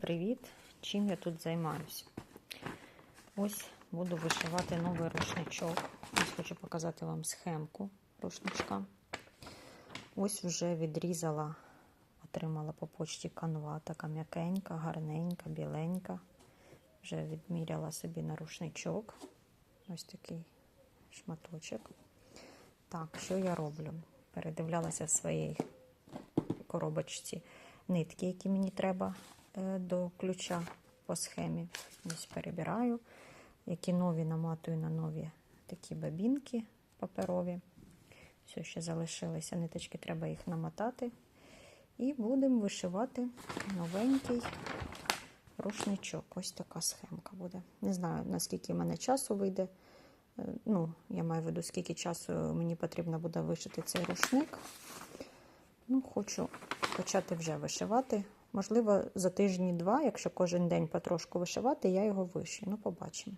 привіт! Чим я тут займаюся? Ось буду вишивати новий рушничок. Ось хочу показати вам схемку рушничка. Ось вже відрізала, отримала по почті канва, така м'якенька, гарненька, біленька. Вже відміряла собі на рушничок. Ось такий шматочок. Так, що я роблю? Передивлялася в своїй коробочці нитки, які мені треба до ключа по схемі. Ось перебираю, які нові наматую на нові такі бабінки паперові. Все, ще залишилися ниточки, треба їх намотати. І будемо вишивати новенький рушничок. Ось така схемка буде. Не знаю, наскільки в мене часу вийде. Е, Ну, я маю в виду, скільки часу мені потрібно буде вишити цей рушник. Ну, хочу почати вже вишивати. Можливо, за тижні-два, якщо кожен день потрошку вишивати, я його вишию. Ну, побачимо.